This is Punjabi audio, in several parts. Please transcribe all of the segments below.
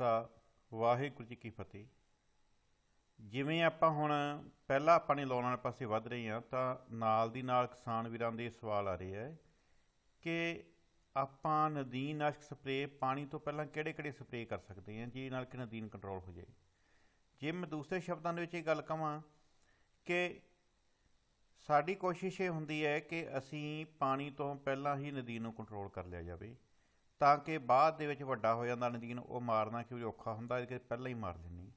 ਖਾਲਸਾ, ਵਾਹਿਗੁਰੂ ਜੀ ਕੀ ਫਤਿਹ। ਜਿਵੇਂ ਆਪਾਂ ਹੁਣ ਪਹਿਲਾਂ ਆਪਾਂ ਨੇ ਲਾਉਣ ਵਾਲੇ ਪਾਸੇ ਵੱਧ ਰਹੇ ਹਾਂ, ਤਾਂ ਨਾਲ ਦੀ ਨਾਲ ਕਿਸਾਨ ਵੀਰਾਂ ਦੇ ਸਵਾਲ ਆ ਰਹੇ ਹੈ ਕਿ ਆਪਾਂ ਨਦੀਨਨਾਸ਼ਕ ਸਪਰੇਅ ਪਾਣੀ ਤੋਂ ਪਹਿਲਾਂ ਕਿਹੜੇ-ਕਿਹੜੇ ਸਪਰੇਅ ਕਰ ਸਕਦੇ ਹਾਂ, ਜਿਹਦੇ ਨਾਲ ਕਿ ਨਦੀਨ ਕੰਟਰੋਲ ਹੋ ਜਾਏ। ਜੇ ਮੈਂ ਦੂਸਰੇ ਸ਼ਬਦਾਂ ਦੇ ਵਿੱਚ ਇਹ ਗੱਲ ਕਹਾਂ ਕਿ ਸਾਡੀ ਕੋਸ਼ਿਸ਼ ਇਹ ਹੁੰਦੀ ਹੈ ਕਿ ਅਸੀਂ ਪਾਣੀ ਤੋਂ ਪਹਿਲਾਂ ਹੀ ਨਦੀਨ ਨੂੰ ਕੰਟਰੋਲ ਕਰ ਲਿਆ ਜਾਵੇ। ਤਾਂ ਕਿ ਬਾਅਦ ਦੇ ਵਿੱਚ ਵੱਡਾ ਹੋ ਜਾਂਦਾ ਨਦੀਨ ਉਹ ਮਾਰਨਾ ਕਿਉਂਕਿ ਔਖਾ ਹੁੰਦਾ ਇਹ ਕਿ ਪਹਿਲਾਂ ਹੀ ਮਾਰ ਲੈਣੀ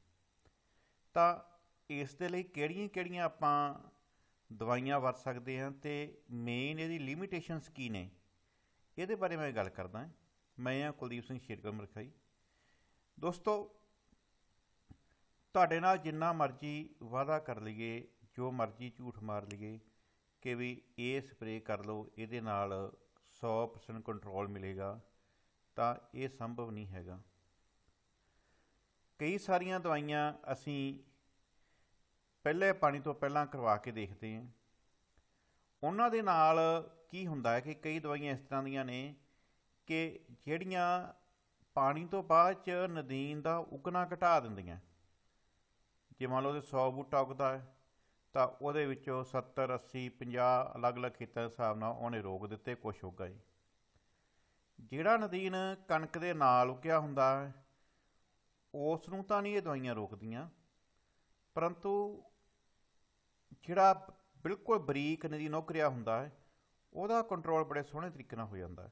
ਤਾਂ ਇਸ ਦੇ ਲਈ ਕਿਹੜੀਆਂ-ਕਿਹੜੀਆਂ ਆਪਾਂ ਦਵਾਈਆਂ ਵਰਤ ਸਕਦੇ ਹਾਂ ਤੇ ਮੇਨ ਇਹਦੀ ਲਿਮਿਟੇਸ਼ਨਸ ਕੀ ਨੇ? ਇਹਦੇ ਬਾਰੇ ਮੈਂ ਗੱਲ ਕਰਦਾ ਮੈਂ ਹਾਂ ਕੁਲਦੀਪ ਸਿੰਘ ਸ਼ੇਰਗਲ ਮਰਖਾਈ। ਦੋਸਤੋ, ਤੁਹਾਡੇ ਨਾਲ ਜਿੰਨਾ ਮਰਜ਼ੀ ਵਾਅਦਾ ਕਰ ਲਈਏ, ਜੋ ਮਰਜ਼ੀ ਝੂਠ ਮਾਰ ਲਈਏ, ਕਿ ਵੀ ਇਹ ਸਪਰੇਅ ਕਰ ਲਓ, ਇਹਦੇ ਨਾਲ 100% ਕੰਟਰੋਲ ਮਿਲੇਗਾ। ਤਾਂ ਇਹ ਸੰਭਵ ਨਹੀਂ ਹੈਗਾ। ਕਈ ਸਾਰੀਆਂ ਦਵਾਈਆਂ ਅਸੀਂ ਪਹਿਲੇ ਪਾਣੀ ਤੋਂ ਪਹਿਲਾਂ ਕਰਵਾ ਕੇ ਦੇਖਦੇ ਹਾਂ। ਉਹਨਾਂ ਦੇ ਨਾਲ ਕੀ ਹੁੰਦਾ ਹੈ ਕਿ ਕਈ ਦਵਾਈਆਂ ਇਸ ਤਰ੍ਹਾਂ ਦੀਆਂ ਨੇ ਕਿ ਜਿਹੜੀਆਂ ਪਾਣੀ ਤੋਂ ਬਾਅਦ ਚ ਨਦੀਨ ਦਾ ਉਗਣਾ ਘਟਾ ਦਿੰਦੀਆਂ। ਜੇ ਮੰਨ ਲਓ ਤੇ 100 ਬੂਟਾ ਉਗਦਾ ਹੈ, ਤਾਂ ਉਹਦੇ ਵਿੱਚੋਂ 70 80 50 ਅਲੱਗ-ਅਲੱਗ ਖੇਤਾਂ ਦੇ ਹਿਸਾਬ ਨਾਲ ਉਹਨੇ ਰੋਕ ਦਿੱਤੇ, ਕੁਛ ਉਗਾ ਜੀ। ਜਿਹੜਾ ਨਦੀਨ ਕਣਕ ਦੇ ਨਾਲ ਉਗਿਆ ਹੁੰਦਾ ਹੈ ਉਸ ਨੂੰ ਤਾਂ ਨਹੀਂ ਇਹ ਦਵਾਈਆਂ ਰੋਕਦੀਆਂ, ਪਰੰਤੂ ਜਿਹੜਾ ਬਿਲਕੁਲ ਬਰੀਕ ਨਦੀਨ ਉਗ ਹੁੰਦਾ ਹੈ, ਉਹਦਾ ਕੰਟਰੋਲ ਬੜੇ ਸੋਹਣੇ ਤਰੀਕੇ ਨਾਲ ਹੋ ਜਾਂਦਾ ਹੈ।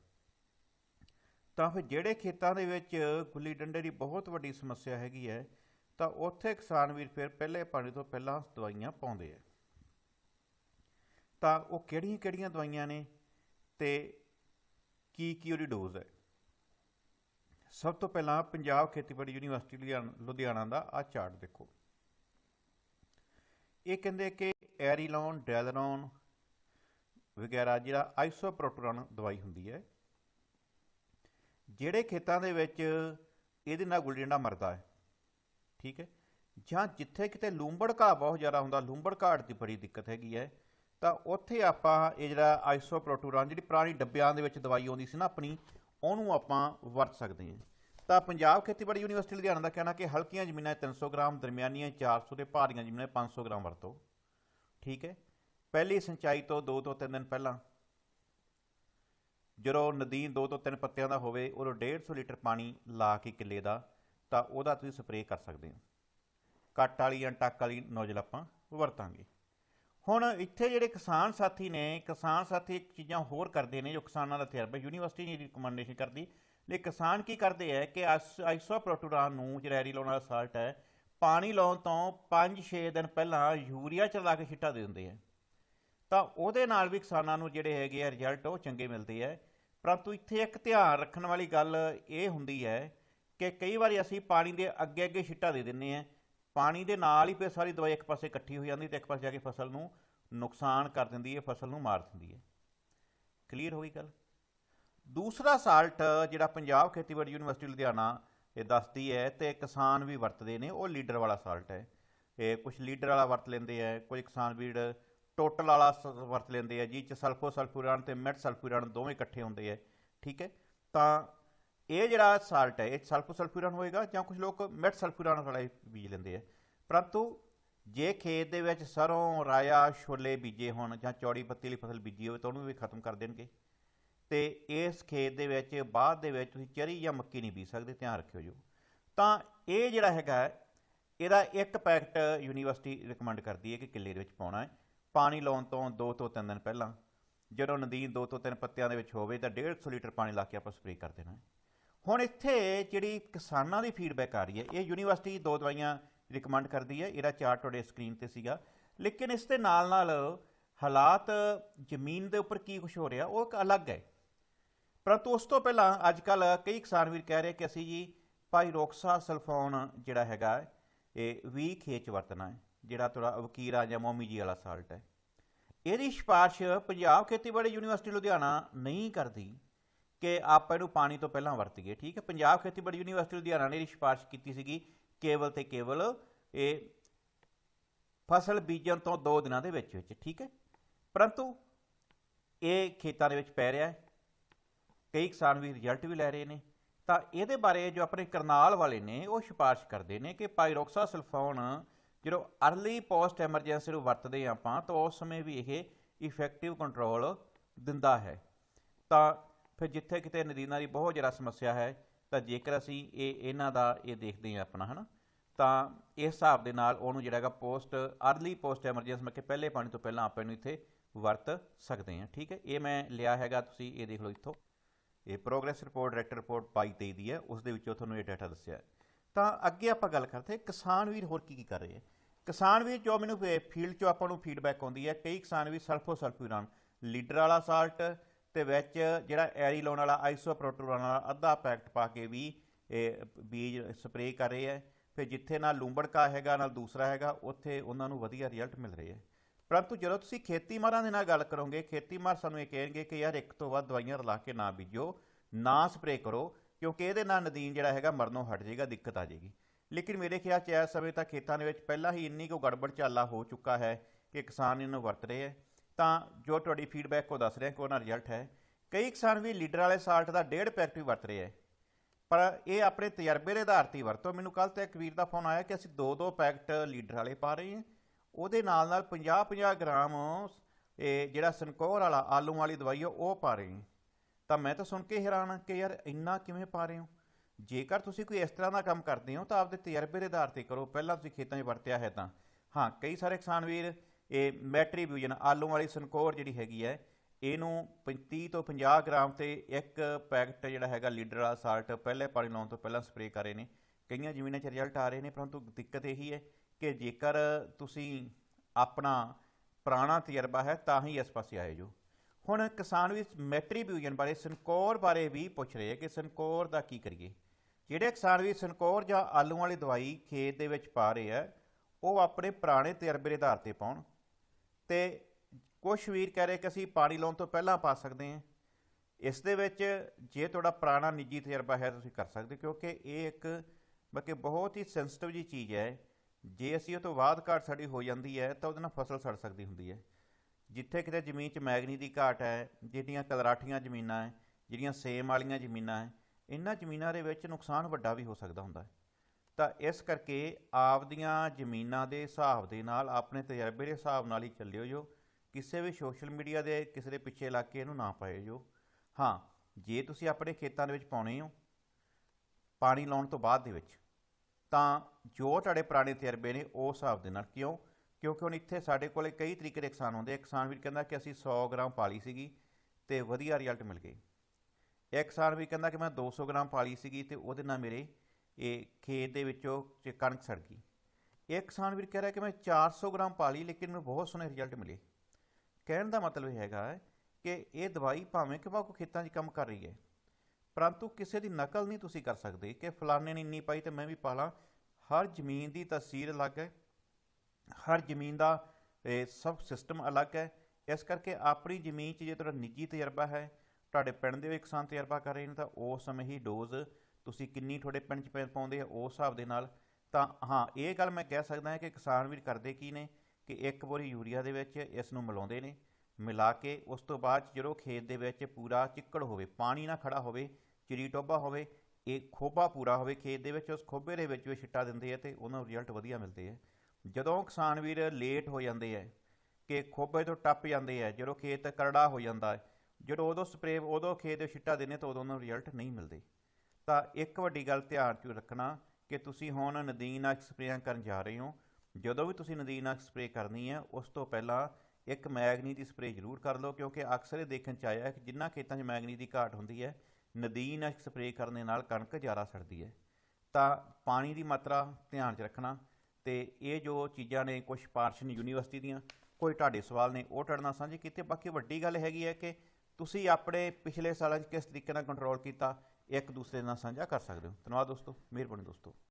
ਤਾਂ ਫਿਰ ਜਿਹੜੇ ਖੇਤਾਂ ਦੇ ਵਿੱਚ ਗੁੱਲੀ ਡੰਡੇ ਦੀ ਬਹੁਤ ਵੱਡੀ ਸਮੱਸਿਆ ਹੈਗੀ ਹੈ, ਤਾਂ ਉੱਥੇ ਕਿਸਾਨ ਵੀਰ ਫਿਰ ਪਹਿਲੇ ਪਾਣੀ ਤੋਂ ਪਹਿਲਾਂ ਦਵਾਈਆਂ ਪਾਉਂਦੇ ਆ ਤਾਂ ਉਹ ਕਿਹੜੀਆਂ ਕਿਹੜੀਆਂ ਦਵਾਈਆਂ ਨੇ ਤੇ ਕੀ ਕੀ ਉਹਦੀ ਡੋਜ਼ ਹੈ? ਸਭ ਤੋਂ ਪਹਿਲਾਂ ਪੰਜਾਬ ਖੇਤੀਬਾੜੀ ਯੂਨੀਵਰਸਿਟੀ ਲੁਧਿਆਣਾ- ਲੁਧਿਆਣਾ ਦਾ ਆ ਚਾਰਟ ਦੇਖੋ। ਇਹ ਕਹਿੰਦੇ ਕਿ ਐਰੀਲੋਨ, ਡੈਲਰੋਨ ਵਗੈਰਾ ਜਿਹੜਾ ਆਈਸੋਪ੍ਰੋਟੋਨ ਦਵਾਈ ਹੁੰਦੀ ਹੈ, ਜਿਹੜੇ ਖੇਤਾਂ ਦੇ ਵਿੱਚ ਇਹਦੇ ਨਾਲ ਗੁੱਲੀ ਡੰਡਾ ਮਰਦਾ ਹੈ, ਠੀਕ ਹੈ? ਜਾਂ ਜਿੱਥੇ ਕਿਤੇ ਲੂੰਬੜ ਘਾਹ ਬਹੁਤ ਜ਼ਿਆਦਾ ਹੁੰਦਾ, ਲੂੰਬੜ ਘਾਟ ਦੀ ਬੜੀ ਦਿੱਕਤ ਹੈਗੀ ਹੈ ਤਾਂ ਉੱਥੇ ਆਪਾਂ ਇਹ ਜਿਹੜਾ ਆਈਸੋਪ੍ਰੋਟੋਨ ਜਿਹੜੀ ਪੁਰਾਣੀ ਡੱਬਿਆਂ ਦੇ ਵਿੱਚ ਦਵਾਈ ਆਉਂਦੀ ਸੀ ਨਾ ਆਪਣੀ, ਉਹਨੂੰ ਆਪਾਂ ਵਰਤ ਸਕਦੇ ਹਾਂ। ਤਾਂ ਪੰਜਾਬ ਖੇਤੀਬਾੜੀ ਯੂਨੀਵਰਸਿਟੀ ਲੁਧਿਆਣਾ ਦਾ ਕਹਿਣਾ ਕਿ ਹਲਕੀਆਂ ਜ਼ਮੀਨਾਂ 'ਚ 300 ਗ੍ਰਾਮ, ਦਰਮਿਆਨੀਆਂ 400 ਤੇ ਭਾਰੀਆਂ ਜ਼ਮੀਨਾਂ 'ਚ 500 ਗ੍ਰਾਮ ਵਰਤੋ। ਠੀਕ ਹੈ? ਪਹਿਲੀ ਸਿੰਚਾਈ ਤੋਂ 2 ਤੋਂ 3 ਦਿਨ ਪਹਿਲਾਂ, ਜਦੋਂ ਨਦੀਨ 2 ਤੋਂ 3 ਪੱਤਿਆਂ ਦਾ ਹੋਵੇ ਉਹ 150 ਲੀਟਰ ਪਾਣੀ ਲਾ ਕੇ ਕਿੱਲੇ ਦਾ, ਤਾਂ ਉਹਦਾ ਤੁਸੀਂ ਸਪਰੇਅ ਕਰ ਸਕਦੇ ਹੋ। ਕੱਟ ਵਾਲੀ ਜਾਂ ਟੱਕ ਵਾਲੀ ਨੋਜ਼ਲ ਆਪਾਂ ਵਰਤਾਂਗੇ। ਹੁਣ ਇੱਥੇ ਜਿਹੜੇ ਕਿਸਾਨ ਸਾਥੀ ਨੇ, ਕਿਸਾਨ ਸਾਥੀ ਇੱਕ ਚੀਜ਼ਾਂ ਹੋਰ ਕਰਦੇ ਨੇ ਜੋ ਕਿਸਾਨਾਂ ਦਾ ਤਜਰਬਾ, ਯੂਨੀਵਰਸਿਟੀ ਨਹੀਂ ਰਿਕਮੈਂਡੇਸ਼ਨ ਕਰਦੀ। ਲੈ ਕਿਸਾਨ ਕੀ ਕਰਦੇ ਹੈ ਕਿ ਆਈਸੋਪ੍ਰੋਟੋਰਾਨ ਨੂੰ ਜਿਹੜਾ ਲਾਉਣ ਵਾਲਾ ਸਾਲਟ ਹੈ ਪਾਣੀ ਲਾਉਣ ਤੋਂ 5-6 ਦਿਨ ਪਹਿਲਾਂ ਯੂਰੀਆ ਚਲਾ ਕੇ ਛਿੱਟਾ ਦੇ ਦਿੰਦੇ ਆ ਤਾਂ ਉਹਦੇ ਨਾਲ ਵੀ ਕਿਸਾਨਾਂ ਨੂੰ ਜਿਹੜੇ ਹੈਗੇ ਆ ਰਿਜ਼ਲਟ ਉਹ ਚੰਗੇ ਮਿਲਦੇ ਆ ਪਰੰਤੂ ਇੱਥੇ ਇੱਕ ਧਿਆਨ ਰੱਖਣ ਵਾਲੀ ਗੱਲ ਇਹ ਹੁੰਦੀ ਹੈ ਕਿ ਕਈ ਵਾਰੀ ਅਸੀਂ ਪਾਣੀ ਦੇ ਅੱਗੇ ਅੱਗੇ ਛਿੱਟਾ ਦੇ ਦਿੰਨੇ ਆ ਪਾਣੀ ਦੇ ਨਾਲ ਹੀ ਫਿਰ ਸਾਰੀ ਦਵਾਈ ਇੱਕ ਪਾਸੇ ਇਕੱਠੀ ਹੋ ਜਾਂਦੀ ਤੇ ਇੱਕ ਪਾਸੇ ਜਾ ਕੇ ਫਸਲ ਨੂੰ ਨੁਕਸਾਨ ਕਰ ਦਿੰਦੀ ਹੈ, ਫਸਲ ਨੂੰ ਮਾਰ ਦਿੰਦੀ ਹੈ। ਕਲੀਅਰ ਹੋ ਗਈ ਗੱਲ? ਦੂਸਰਾ ਸਾਲਟ ਜਿਹੜਾ ਪੰਜਾਬ ਖੇਤੀਬਾੜੀ ਯੂਨੀਵਰਸਿਟੀ ਲੁਧਿਆਣਾ ਇਹ ਦੱਸਦੀ ਹੈ ਤੇ ਕਿਸਾਨ ਵੀ ਵਰਤਦੇ ਨੇ, ਉਹ ਲੀਡਰ ਵਾਲਾ ਸਾਲਟ ਹੈ। ਇਹ ਕੁਝ ਲੀਡਰ ਵਾਲਾ ਵਰਤ ਲੈਂਦੇ ਆ ਕੁਝ ਕਿਸਾਨ ਵੀਰ ਟੋਟਲ ਵਾਲਾ ਸ- ਵਰਤ ਲੈਂਦੇ ਆ ਜਿਹ ਚ ਸਲਫੋ ਸਲਫੂਰਾਨ ਤੇ ਮੈਟ ਸਲਫੂਰਾਨ ਦੋਵੇਂ ਇਕੱਠੇ ਹੁੰਦੇ ਆ ਠੀਕ ਹੈ? ਤਾਂ ਇਹ ਜਿਹੜਾ ਸਾਲਟ ਹੈ, ਇਹ ਸਲਫੋ ਸਲਫੂਰਾਨ ਹੋਏਗਾ ਜਾਂ ਕੁਝ ਲੋਕ ਮੈਟ ਸਲਫੂਰਾਨ ਵਾਲਾ ਬੀਜ ਲੈਂਦੇ ਆ। ਪਰੰਤੂ ਜੇ ਖੇਤ ਦੇ ਵਿੱਚ ਸਰੋਂ, ਰਾਇਆ, ਛੋਲੇ ਬੀਜੇ ਹੋਣ ਜਾਂ ਚੌੜੀ ਪੱਤੀ ਵਾਲੀ ਫਸਲ ਬੀਜੀ ਹੋਵੇ ਤਾਂ ਉਹਨੂੰ ਵੀ ਖਤਮ ਕਰ ਦੇਣਗੇ। ਤੇ ਇਸ ਖੇਤ ਦੇ ਵਿੱਚ, ਬਾਅਦ ਦੇ ਵਿੱਚ ਤੁਸੀਂ ਚਰੀ ਜਾਂ ਮੱਕੀ ਨਹੀਂ ਬੀਜ ਸਕਦੇ, ਧਿਆਨ ਰੱਖਿਓ ਜੋ। ਤਾਂ ਇਹ ਜਿਹੜਾ ਹੈਗਾ, ਇਹਦਾ ਇੱਕ ਪੈਕਟ ਯੂਨੀਵਰਸਿਟੀ ਰਿਕਮੈਂਡ ਕਰਦੀ ਹੈ ਕਿ ਕਿੱਲੇ ਦੇ ਵਿੱਚ ਪਾਉਣਾ ਹੈ। ਪਾਣੀ ਲਾਉਣ ਤੋਂ 2 ਤੋਂ 3 ਦਿਨ ਪਹਿਲਾਂ, ਜਦੋਂ ਨਦੀਨ 2 ਤੋਂ 3 ਪੱਤਿਆਂ ਦੇ ਵਿੱਚ ਹੋਵੇ ਤਾਂ 150 ਲੀਟਰ ਪਾਣੀ ਲਾ ਕੇ ਆਪਾਂ ਸਪਰੇਅ ਕਰ ਦੇਣਾ ਹੈ। ਹੁਣ ਇੱਥੇ ਜਿਹੜੀ ਕਿਸਾਨਾਂ ਦੀ ਫੀਡਬੈਕ ਆ ਰਹੀ ਹੈ ਇਹ ਯੂਨੀਵਰਸਿਟੀ ਦੋ ਦਵਾਈਆਂ ਰਿਕਮੈਂਡ ਕਰਦੀ ਹੈ ਇਹਦਾ ਚਾਰਟ ਤੁਹਾਡੇ ਸਕਰੀਨ ਤੇ ਸੀਗਾ। ਲੇਕਿਨ ਇਸ ਦੇ ਨਾਲ ਨਾਲ ਹਾਲਾਤ ਜ਼ਮੀਨ ਦੇ ਉੱਪਰ ਕੀ ਕੁਝ ਹੋ ਰਿਹਾ ਉਹ ਇੱਕ ਅਲੱਗ ਹੈ। ਪਰੰਤੂ ਉਸ ਤੋਂ ਪਹਿਲਾਂ ਅੱਜ ਕੱਲ ਕਈ ਕਿਸਾਨ ਵੀਰ ਕਹਿ ਰਹੇ ਕਿ ਅਸੀਂ ਜੀ ਭਾਈ ਰੋਕਸਾ ਸਲਫੋਨ ਜਿਹੜਾ ਹੈਗਾ ਹੈ, ਇਹ 20 ਖੇਚ ਵਰਤਣਾ ਹੈ ਜਿਹੜਾ ਤੁਹਾਡਾ ਵਕੀਰਾ ਜਾਂ ਮੋਮੀ ਜੀ ਵਾਲਾ ਸਾਲਟ ਹੈ। ਇਹਦੀ ਸਿਫਾਰਿਸ਼ ਪੰਜਾਬ ਖੇਤੀਬਾੜੀ ਯੂਨੀਵਰਸਿਟੀ ਲੁਧਿਆਣਾ ਨਹੀਂ ਕਰਦੀ। ਕਿ ਆਪਾਂ ਇਹਨੂੰ ਪਾਣੀ ਤੋਂ ਪਹਿਲਾਂ ਵਰਤੀਏ ਠੀਕ ਹੈ? ਪੰਜਾਬ ਖੇਤੀਬਾੜੀ ਯੂਨੀਵਰਸਿਟੀ ਲੁਧਿਆਣਾ ਨੇ ਇਹਦੀ ਸਿਫਾਰਿਸ਼ ਕੀਤੀ ਸੀਗੀ, ਕੇਵਲ ਤੇ ਕੇਵਲ ਇਹ ਫਸਲ ਬੀਜਣ ਤੋਂ 2 ਦਿਨਾਂ ਦੇ ਵਿੱਚ ਵਿੱਚ, ਠੀਕ ਹੈ? ਪਰੰਤੂ ਇਹ ਖੇਤਾਂ ਦੇ ਵਿੱਚ ਪੈ ਰਿਹਾ ਹੈ। ਕਈ ਕਿਸਾਨ ਵੀ ਰਿਜ਼ਲਟ ਵੀ ਲੈ ਰਹੇ ਨੇ। ਤਾਂ ਇਹਦੇ ਬਾਰੇ ਜੋ ਆਪਣੇ ਕਰਨਾਲ ਵਾਲੇ ਨੇ, ਉਹ ਸਿਫਾਰਿਸ਼ ਕਰਦੇ ਨੇ ਕਿ ਪਾਇਰੋਕਸਾ ਸਲਫੋਨ ਜਦੋਂ ਅਰਲੀ ਪੋਸਟ ਐਮਰਜੈਂਸੀ ਨੂੰ ਵਰਤਦੇ ਹਾਂ ਆਪਾਂ, ਤਾਂ ਉਸ ਸਮੇਂ ਵੀ ਇਹ ਇਫੈਕਟਿਵ ਕੰਟਰੋਲ ਦਿੰਦਾ ਹੈ। ਤਾਂ ਫਿਰ ਜਿੱਥੇ ਕਿਤੇ ਨਦੀਨਾਂ ਦੀ ਬਹੁਤ ਜ਼ਿਆਦਾ ਸਮੱਸਿਆ ਹੈ, ਤਾਂ ਜੇਕਰ ਅਸੀਂ ਇਹ, ਇਹਨਾਂ ਦਾ ਇਹ ਦੇਖਦੇ ਹਾਂ ਆਪਣਾ, ਹਨਾ, ਤਾਂ ਇਸ ਹਿਸਾਬ ਦੇ ਨਾਲ ਉਹਨੂੰ ਜਿਹੜਾ ਹੈਗਾ ਪੋਸਟ, ਅਰਲੀ ਪੋਸਟ ਐਮਰਜੈਂਸੀ ਮਤਲਬ ਕਿ ਪਹਿਲੇ ਪਾਣੀ ਤੋਂ ਪਹਿਲਾਂ ਆਪਾਂ ਇਹਨੂੰ ਇੱਥੇ ਵਰਤ ਸਕਦੇ ਹਾਂ, ਠੀਕ ਹੈ? ਇਹ ਮੈਂ ਲਿਆ ਹੈਗਾ, ਤੁਸੀਂ ਇਹ ਦੇਖ ਲਓ ਇੱਥੋਂ। ਇਹ ਪ੍ਰੋਗਰੈਸ ਰਿਪੋਰਟ ਡਾਇਰੈਕਟਰ ਰਿਪੋਰਟ 22 ਦੀ ਹੈ, ਉਸ ਦੇ ਵਿੱਚੋਂ ਤੁਹਾਨੂੰ ਇਹ ਡਾਟਾ ਦੱਸਿਆ ਤਾਂ ਅੱਗੇ ਆਪਾਂ ਗੱਲ ਕਰਦੇ ਕਿਸਾਨ ਵੀਰ ਹੋਰ ਕੀ ਕੀ ਕਰ ਰਹੇ ਹੈ? ਕਿਸਾਨ ਵੀਰ ਜੋ ਮੈਨੂੰ ਫੀਲਡ ਚੋਂ ਆਪਾਂ ਨੂੰ ਫੀਡਬੈਕ ਆਉਂਦੀ ਹੈ, ਕਈ ਕਿਸਾਨ ਵੀਰ ਸਲਫੋ ਸਲਫੂਰਾਨ ਲੀਡਰ ਵਾਲਾ ਸਾਲਟ ਤੇ ਵਿੱਚ ਜਿਹੜਾ ਐਰੀ ਲਾਉਣ ਵਾਲਾ ਆਈਸੋਪ੍ਰੋਟੋਰਾਨ ਵਾਲਾ ਅੱਧਾ ਪੈਕਟ ਪਾ ਕੇ ਵੀ ਇਹ ਬੀਜ ਸਪਰੇਅ ਕਰ ਰਹੇ ਹੈ। ਫਿਰ ਜਿੱਥੇ ਨਾਲ ਲੂੰਬੜਕਾ ਹੈਗਾ, ਨਾਲ ਦੂਸਰਾ ਹੈਗਾ, ਉੱਥੇ ਉਹਨਾਂ ਨੂੰ ਵਧੀਆ ਰਿਜ਼ਲਟ ਮਿਲ ਰਹੇ ਹੈ। ਪਰੰਤੂ ਜਦੋਂ ਤੁਸੀਂ ਖੇਤੀਮਾਰਾਂ ਦੇ ਨਾਲ ਗੱਲ ਕਰੋਗੇ ਖੇਤੀ ਮਾਰ ਸਾਨੂੰ ਇਹ ਕਹਿਣਗੇ ਕਿ ਯਾਰ ਇੱਕ ਤੋਂ ਵੱਧ ਦਵਾਈਆਂ ਰਲਾ ਕੇ ਨਾ ਬੀਜੋ, ਨਾ ਸਪਰੇਅ ਕਰੋ, ਕਿਉਂਕਿ ਇਹਦੇ ਨਾਲ ਨਦੀਨ ਜਿਹੜਾ ਹੈਗਾ ਮਰਨੋਂ ਹਟ ਜਾਏਗਾ, ਦਿੱਕਤ ਆ ਜਾਏਗੀ। ਲੇਕਿਨ ਮੇਰੇ ਖਿਆਲ 'ਚ ਇਸ ਸਮੇਂ ਤਾਂ ਖੇਤਾਂ ਦੇ ਵਿੱਚ ਪਹਿਲਾਂ ਹੀ ਇੰਨੀ ਕੁ ਗੜਬੜ ਚਾਲਾ ਹੋ ਚੁੱਕਾ ਹੈ ਕਿ ਕਿਸਾਨ ਇਹਨੂੰ ਵਰਤ ਰਹੇ ਹੈ। ਤਾਂ ਜੋ ਤੁਹਾਡੀ ਫੀਡਬੈਕ ਉਹ ਦੱਸ ਰਿਹਾ ਕਿ ਉਹਨਾਂ ਰਿਜ਼ਲਟ ਹੈ। ਕਈ ਕਿਸਾਨ ਵੀ ਲੀਡਰ ਵਾਲੇ ਸਾਲਟ ਦਾ ਡੇਢ ਪੈਕਟ ਵੀ ਵਰਤ ਰਹੇ ਹੈ। ਪਰ ਇਹ ਆਪਣੇ ਤਜਰਬੇ ਦੇ ਆਧਾਰ ਤੇ ਵਰਤੋ। ਮੈਨੂੰ ਕੱਲ ਤੇ ਇੱਕ ਵੀਰ ਦਾ ਫੋਨ ਆਇਆ ਕਿ ਅਸੀਂ ਦੋ ਦੋ ਪੈਕਟ ਲੀਡਰ ਵਾਲੇ ਪਾ ਰਹੇ ਹਾਂ। ਉਹਦੇ ਨਾਲ ਨਾਲ 50-50 ਗ੍ਰਾਮ ਇਹ ਜਿਹੜਾ ਸਨਕੋਰ ਵਾਲਾ ਆਲੂ ਵਾਲੀ ਦਵਾਈ ਆ, ਉਹ ਪਾ ਰਹੇ ਹਾਂ। ਤਾਂ ਮੈਂ ਤਾਂ ਸੁਣ ਕੇ ਹੈਰਾਨ ਹਾਂ ਕਿ ਯਾਰ ਇੰਨਾ ਕਿਵੇਂ ਪਾ ਰਹੇ ਹੋ? ਜੇਕਰ ਤੁਸੀਂ ਕੋਈ ਇਸ ਤਰ੍ਹਾਂ ਦਾ ਕੰਮ ਕਰਦੇ ਹੋ ਤਾਂ ਆਪਦੇ ਤਜਰਬੇ ਦੇ ਆਧਾਰ ਤੇ ਕਰੋ। ਪਹਿਲਾਂ ਤੁਸੀਂ ਖੇਤਾਂ 'ਚ ਵਰਤਿਆ ਹੈ ਤਾਂ। ਹਾਂ, ਕਈ ਸਾਰੇ ਕਿਸਾਨ ਵੀਰ ਇਹ ਮੈਟਰੀਬਿਊਜਨ ਆਲੂ ਵਾਲੀ ਸਨਕੋਰ ਜਿਹੜੀ ਹੈਗੀ ਹੈ, ਇਹਨੂੰ 35 ਤੋਂ 50 ਗ੍ਰਾਮ ਤੇ ਇੱਕ ਪੈਕਟ ਜਿਹੜਾ ਹੈਗਾ ਲੀਡਰ ਵਾਲਾ ਸਾਲਟ ਪਹਿਲੇ ਪਾਣੀ ਲਾਉਣ ਤੋਂ ਪਹਿਲਾਂ ਸਪਰੇਅ ਕਰ ਰਹੇ ਨੇ। ਕਈਆਂ ਜ਼ਮੀਨਾਂ 'ਚ ਰਿਜ਼ਲਟ ਆ ਰਹੇ ਨੇ, ਪਰੰਤੂ ਦਿੱਕਤ ਇਹੀ ਹੈ ਕਿ ਜੇਕਰ ਤੁਸੀਂ ਆਪਣਾ ਪੁਰਾਣਾ ਤਜਰਬਾ ਹੈ, ਤਾਂ ਹੀ ਇਸ ਪਾਸੇ ਆਏ ਜੋ। ਹੁਣ ਕਿਸਾਨ ਵੀ ਮੈਟਰੀਬਿਊਜਨ ਬਾਰੇ ਸਨਕੋਰ ਬਾਰੇ ਵੀ ਪੁੱਛ ਰਹੇ ਆ ਕਿ ਸਨਕੋਰ ਦਾ ਕੀ ਕਰੀਏ। ਜਿਹੜੇ ਕਿਸਾਨ ਵੀ ਸਨਕੋਰ ਜਾਂ ਆਲੂ ਵਾਲੀ ਦਵਾਈ ਖੇਤ ਦੇ ਵਿੱਚ ਪਾ ਰਹੇ ਆ ਉਹ ਆਪਣੇ ਪੁਰਾਣੇ ਤਜਰਬੇ ਦੇ ਆਧਾਰ ਤੇ ਪਾਉਣ। ਤੇ ਕੁਝ ਵੀਰ ਕਹਿ ਰਹੇ ਕਿ ਅਸੀਂ ਪਾਣੀ ਲਾਉਣ ਤੋਂ ਪਹਿਲਾਂ ਪਾ ਸਕਦੇ ਹਾਂ। ਇਸ ਦੇ ਵਿੱਚ ਜੇ ਤੁਹਾਡਾ ਪੁਰਾਣਾ ਨਿੱਜੀ ਤਜਰਬਾ ਹੈ, ਤੁਸੀਂ ਕਰ ਸਕਦੇ, ਕਿਉਂਕਿ ਇਹ ਇੱਕ ਬਲਕਿ ਬਹੁਤ ਹੀ ਸੈਂਸਿਟਿਵ ਜੀ ਚੀਜ਼ ਹੈ। ਜੇ ਅਸੀਂ ਉਹ ਤੋਂ ਬਾਅਦ ਘਾਟ ਸਾਡੀ ਹੋ ਜਾਂਦੀ ਹੈ, ਤਾਂ ਉਹਦੇ ਨਾਲ ਫਸਲ ਸੜ ਸਕਦੀ ਹੁੰਦੀ ਹੈ। ਜਿੱਥੇ ਕਿਤੇ ਜ਼ਮੀਨ 'ਚ ਮੈਗਨੀ ਦੀ ਘਾਟ ਹੈ, ਜਿਹੜੀਆਂ ਕਲਰਾਠੀਆਂ ਜ਼ਮੀਨਾਂ ਹੈ, ਜਿਹੜੀਆਂ ਸੇਮ ਵਾਲੀਆਂ ਜ਼ਮੀਨਾਂ ਹੈ, ਇਹਨਾਂ ਜ਼ਮੀਨਾਂ ਦੇ ਵਿੱਚ ਨੁਕਸਾਨ ਵੱਡਾ ਵੀ ਹੋ ਸਕਦਾ ਹੁੰਦਾ ਹੈ। ਤਾਂ ਇਸ ਕਰਕੇ ਆਪਦੀਆਂ ਜ਼ਮੀਨਾਂ ਦੇ ਹਿਸਾਬ ਦੇ ਨਾਲ, ਆਪਣੇ ਤਜਰਬੇ ਦੇ ਹਿਸਾਬ ਨਾਲ ਹੀ ਚੱਲਿਓ ਜੋ। ਕਿਸੇ ਵੀ ਸੋਸ਼ਲ ਮੀਡੀਆ ਦੇ, ਕਿਸੇ ਦੇ ਪਿੱਛੇ ਲੱਗ ਕੇ ਇਹਨੂੰ ਨਾ ਪਾਇਓ ਜੋ। ਹਾਂ, ਜੇ ਤੁਸੀਂ ਆਪਣੇ ਖੇਤਾਂ ਦੇ ਵਿੱਚ ਪਾਉਣੇ ਹੋ, ਪਾਣੀ ਲਾਉਣ ਤੋਂ ਬਾਅਦ ਦੇ ਵਿੱਚ, ਤਾਂ ਜੋ ਤੁਹਾਡੇ ਪੁਰਾਣੇ ਤਜਰਬੇ ਨੇ ਉਸ ਹਿਸਾਬ ਦੇ ਨਾਲ ਕਿਉਂ? ਕਿਉਂਕਿ ਹੁਣ ਇੱਥੇ ਸਾਡੇ ਕੋਲੇ ਕਈ ਤਰੀਕੇ ਦੇ ਕਿਸਾਨ ਹੁੰਦੇ ਆ। ਕਿਸਾਨ ਵੀ ਕਹਿੰਦਾ ਕਿ ਅਸੀਂ 100 ਗ੍ਰਾਮ ਪਾਲੀ ਸੀਗੀ ਤੇ ਵਧੀਆ ਰਿਜ਼ਲਟ ਮਿਲ ਗਏ। ਇੱਕ ਕਿਸਾਨ ਵੀ ਕਹਿੰਦਾ ਕਿ ਮੈਂ 200 ਗ੍ਰਾਮ ਪਾਲੀ ਸੀਗੀ ਤੇ ਉਹਦੇ ਨਾਲ ਮੇਰੇ ਇਹ ਖੇਤ ਦੇ ਵਿੱਚੋਂ ਚ ਕਣਕ ਸੜ ਗਈ। ਇੱਕ ਕਿਸਾਨ ਵੀਰ ਕਹਿ ਰਿਹਾ ਕਿ ਮੈਂ 400 ਗ੍ਰਾਮ ਪਾਲੀ ਲੇਕਿਨ ਮੈਨੂੰ ਬਹੁਤ ਸੋਹਣੇ ਰਿਜ਼ਲਟ ਮਿਲੇ। ਕਹਿਣ ਦਾ ਮਤਲਬ ਇਹ ਹੈਗਾ ਕਿ ਇਹ ਦਵਾਈ ਭਾਵੇਂ ਕਿ ਕੋ ਖੇਤਾਂ 'ਚ ਕੰਮ ਕਰ ਰਹੀ ਹੈ, ਪਰੰਤੂ ਕਿਸੇ ਦੀ ਨਕਲ ਨਹੀਂ ਤੁਸੀਂ ਕਰ ਸਕਦੇ ਕਿ ਫਲਾਣੇ ਨੇ ਇੰਨੀ ਪਾਈ ਤੇ ਮੈਂ ਵੀ ਪਾ ਲਾਂ। ਹਰ ਜ਼ਮੀਨ ਦੀ ਤਸਵੀਰ ਅਲੱਗ ਹੈ, ਹਰ ਜ਼ਮੀਨ ਦਾ ਇਹ ਸਭ ਸਿਸਟਮ ਅਲੱਗ ਹੈ। ਇਸ ਕਰਕੇ ਆਪਣੀ ਜ਼ਮੀਨ 'ਚ ਜੇ ਤੁਹਾਡਾ ਨਿੱਜੀ ਤਜਰਬਾ ਹੈ, ਤੁਹਾਡੇ ਪਿੰਡ ਦੇ ਵਿੱਚ ਕਿਸਾਨ ਤਜਰਬਾ ਕਰ ਰਹੇ ਨੇ, ਤਾਂ ਉਸ ਸਮੇਂ ਹੀ ਡੋਜ਼ ਤੁਸੀਂ ਕਿੰਨੀ ਤੁਹਾਡੇ ਪਿੰਡ 'ਚ ਪੈ- ਪਾਉਂਦੇ ਆ ਉਸ ਹਿਸਾਬ ਦੇ ਨਾਲ, ਤਾਂ ਹਾਂ, ਇਹ ਗੱਲ ਮੈਂ ਕਹਿ ਸਕਦਾ ਹਾਂ ਕਿ ਕਿਸਾਨ ਵੀਰ ਕਰਦੇ ਕੀ ਨੇ ਕਿ ਇੱਕ ਵਾਰੀ ਯੂਰੀਆ ਦੇ ਵਿੱਚ ਇਸ ਨੂੰ ਮਿਲਾਉਂਦੇ ਨੇ, ਮਿਲਾ ਕੇ ਉਸ ਤੋਂ ਬਾਅਦ 'ਚ ਜਦੋਂ ਖੇਤ ਦੇ ਵਿੱਚ ਪੂਰਾ ਚਿੱਕੜ ਹੋਵੇ, ਪਾਣੀ ਨਾ ਖੜਾ ਹੋਵੇ ਚਿੜੀ ਟੋਬਾ ਹੋਵੇ, ਇਹ ਖੋਬਾ ਪੂਰਾ ਹੋਵੇ ਖੇਤ ਦੇ ਵਿੱਚ, ਉਸ ਖੋਬੇ ਦੇ ਵਿੱਚ ਵੀ ਛਿੱਟਾ ਦਿੰਦੇ ਆ ਤੇ ਉਹਨਾਂ ਨੂੰ ਰਿਜ਼ਲਟ ਵਧੀਆ ਮਿਲਦੇ ਆ। ਜਦੋਂ ਕਿਸਾਨ ਵੀਰ ਲੇਟ ਹੋ ਜਾਂਦੇ ਆ ਕਿ ਖੋਬੇ ਤੋਂ ਟੱਪ ਜਾਂਦੇ ਆ, ਜਦੋਂ ਖੇਤ ਕਰੜਾ ਹੋ ਜਾਂਦਾ, ਜਦੋਂ ਉਦੋਂ ਸਪਰੇਅ ਉਦੋਂ ਖੇਤ ਦੇ ਛਿੱਟਾ ਦਿੰਦੇ ਤਾਂ ਉਦੋਂ ਉਹਨਾਂ ਨੂੰ ਰਿਜ਼ਲਟ ਨਹੀਂ ਮਿਲਦੇ। ਤਾਂ ਇੱਕ ਵੱਡੀ ਗੱਲ ਧਿਆਨ 'ਚ ਰੱਖਣਾ ਕਿ ਤੁਸੀਂ ਹੁਣ ਨਦੀਨਾਕ ਸਪਰੇਆਂ ਕਰਨ ਜਾ ਰਹੇ ਹੋ। ਜਦੋਂ ਵੀ ਤੁਸੀਂ ਨਦੀਨਾਕ ਸਪਰੇਅ ਕਰਨੀ ਹੈ, ਉਸ ਤੋਂ ਪਹਿਲਾਂ ਇੱਕ ਮੈਗਨੀ ਦੀ ਸਪਰੇਅ ਜ਼ਰੂਰ ਕਰ ਲਓ, ਕਿਉਂਕਿ ਅਕਸਰ ਇਹ ਦੇਖਣ 'ਚ ਆਇਆ ਹੈ ਕਿ ਜਿਨ੍ਹਾਂ ਖੇਤਾਂ 'ਚ ਮੈਗਨੀ ਦੀ ਘਾਟ ਹੁੰਦੀ ਹੈ ਨਦੀਨਾਕ ਸਪਰੇਅ ਕਰਨ ਦੇ ਨਾਲ ਕਣਕ ਜ਼ਿਆਦਾ ਸੜਦੀ ਹੈ। ਤਾਂ ਪਾਣੀ ਦੀ ਮਾਤਰਾ ਧਿਆਨ 'ਚ ਰੱਖਣਾ ਤੇ ਇਹ ਜੋ ਚੀਜ਼ਾਂ ਨੇ ਕੁਝ ਪਾਰਸ਼ਨ ਯੂਨੀਵਰਸਿਟੀ ਦੀਆਂ, ਕੋਈ ਤੁਹਾਡੇ ਸਵਾਲ ਨੇ, ਉਹ ਤੁਹਾਡੇ ਨਾਲ ਸਾਂਝੇ ਕੀਤੇ। ਬਾਕੀ ਵੱਡੀ ਗੱਲ ਹੈਗੀ ਹੈ ਕਿ ਤੁਸੀਂ ਆਪਣੇ ਪਿਛਲੇ ਸਾਲਾਂ 'ਚ ਕਿਸ ਤਰੀਕੇ ਨਾਲ ਕੰਟਰੋਲ ਕੀਤਾ ਇੱਕ ਦੂਸਰੇ ਨਾਲ ਸਾਂਝਾ ਕਰ ਸਕਦੇ ਹੋ। ਧੰਨਵਾਦ ਦੋਸਤੋ ਮਿਹਰਬਾਨੀ ਦੋਸਤੋ।